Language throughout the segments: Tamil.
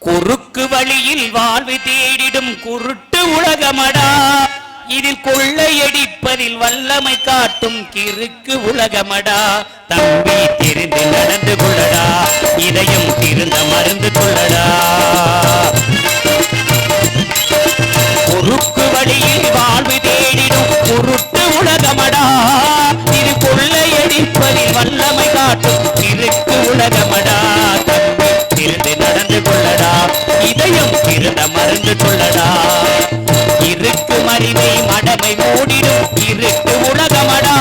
குறுக்கு வழியில் வாழ்வு தேடிடும் குருட்டு உலகமடா. இதில் கொள்ளையடிப்பதில் வல்லமை காட்டும் கிறுக்கு உலகமடா. தம்பி திருந்து நடந்து கொள்ளடா. இதயம் திருந்த மருந்து கொள்ள மடமை மூடிடும் இருட்டு உலகமடா.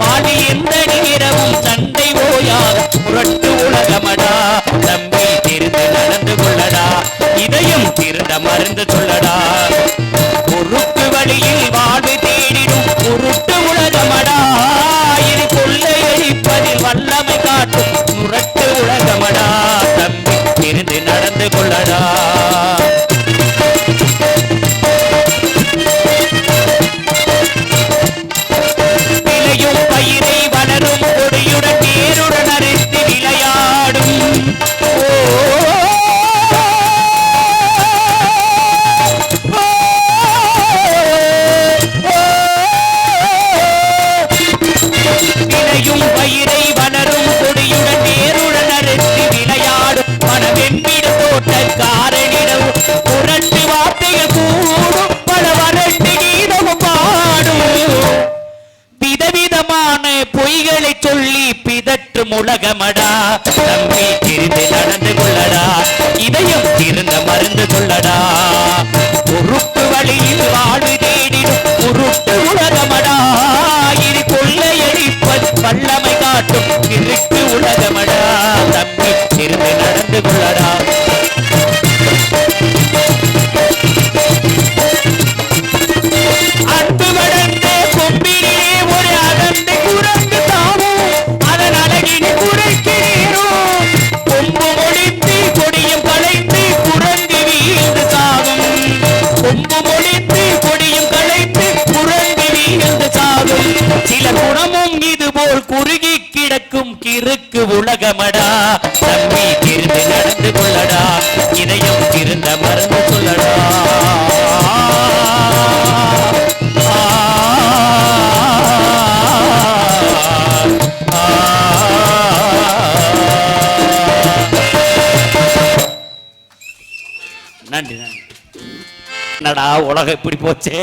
பாடி எந்த நேரமும் சண்டை ஓயாத புரட்டு உலகமடா. தம்பி திருந்து நடந்து கொள்ளடா. இதயம் திருந்த மருந்து சொல்ல மனவெண்ணிட புரட்டு வார்த்தைகள் கூடும். பல வறட்டு கீதமும் பாடும். விதவிதமான பொய்களை சொல்லி பிதற்று முழகமடா தம்பி திருந்து நடந்து கொள்ளடா. இதயம் திருந்த மருந்து கொள்ளடா. பொறுப்பு வழியில் வாழ்வு தேடிடும் பொருட்டு உலகமடா. இது கொள்ளையடிப்பது வல்லமை காட்டும் திருட்டு உலகமடா. குறுகி கிடக்கும் கிறுக்கு உலகமடா. தம்பி திருந்து நடந்து கொள்ளடா. இதயம் திருந்த மறந்து சொல்லடா நன்றி நன்றி. என்னடா உலகம் இப்படி போச்சே?